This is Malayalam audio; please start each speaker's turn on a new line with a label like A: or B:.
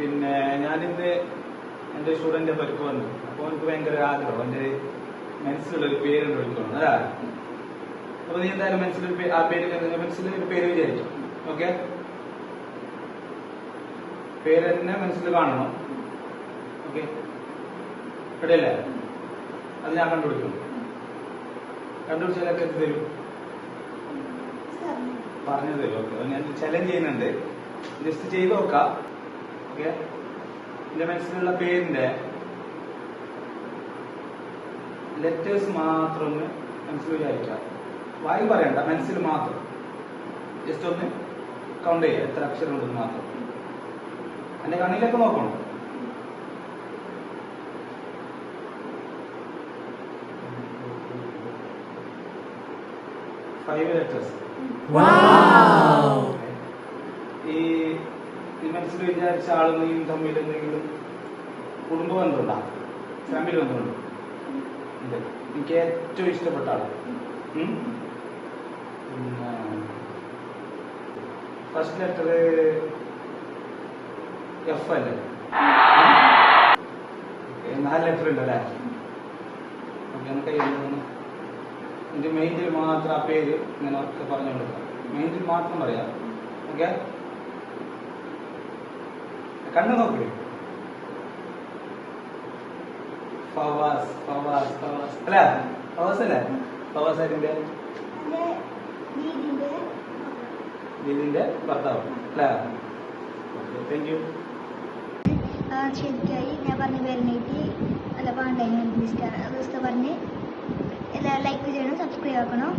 A: പിന്നെ ഞാനിന്ന് എന്റെ സ്റ്റുഡന്റെ പരിക്ക് വന്നു. അപ്പോൾ എനിക്ക് ഭയങ്കര ആഗ്രഹം. എന്റെ മനസ്സിലുള്ള ഒരു പേര് വിളിക്കണം അതാ. അപ്പൊ നീ എന്തായാലും മനസ്സിലൊരു ആ പേര് മനസ്സിലൊരു പേര് വിചാരിക്കും ഓക്കെ? പേര് തന്നെ മനസ്സിൽ കാണണം? ഓക്കെ? ഇവിടെയല്ലേ? അത് ഞാൻ കണ്ടുപിടിക്കുന്നു കണ്ടുപിടിച്ചാലൊക്കെ എന്ത് തരും? പറഞ്ഞു തരും. ഓക്കെ. ഞാൻ ചലഞ്ച് ചെയ്യുന്നുണ്ട്. ജസ്റ്റ് ചെയ്ത് നോക്കാം. ഓക്കെ. എന്റെ മനസ്സിലുള്ള പേരിന്റെ ലെറ്റേഴ്സ് മാത്രം ഒന്ന് മനസ്സിൽ വിചാരിക്കാം വായി പറയണ്ട മനസ്സിൽ മാത്രം. ജസ്റ്റ് ഒന്ന് കൗണ്ട് ചെയ്യുക എത്ര അക്ഷരം ഉണ്ടെന്ന് മാത്രം. എന്റെ കണ്ണിലൊക്കെ നോക്കണം. ഫൈവ് ലെറ്റേഴ്സ് ഈ ഈ മനസ്സിൽ വിചാരിച്ച ആളും നീയും തമ്മിൽ എന്തെങ്കിലും കുടുംബ ബന്ധമുണ്ടോ? ഫാമിലി ബന്ധമുണ്ടോ എനിക്ക് ഏറ്റവും ഇഷ്ടപ്പെട്ട ആൾ. ഫസ്റ്റ് ലെറ്റർ എഫ് അല്ലേ? നാല് ലെറ്റർ ഉണ്ടല്ലേ? ഓക്കെ നമുക്ക് എന്റെ മെയിനിൽ മാത്രം ആ പേര് ഞാൻ ഒക്കെ പറഞ്ഞു കൊടുക്കാം മെയിനിൽ മാത്രം പറയാം. ഓക്കെ കണ്ണു നോക്കൂ. ഫവാസ് ഫവാസ് ഫവാസ്. അല്ല ഫവാസ് അല്ലേ? ഫവാസ് ആരിന്റെ ഇതിന്റെ ഭർത്താവ്. അല്ലേ? താങ്ക് യു
B: ശരിക്കായി. ഞാൻ പറഞ്ഞ പേരിനായിട്ട് നല്ല പാണ്ടായി ദിവസം പറഞ്ഞ്. എല്ലാവരും ലൈക്ക് ചെയ്യണം സബ്സ്ക്രൈബ് ആക്കണം.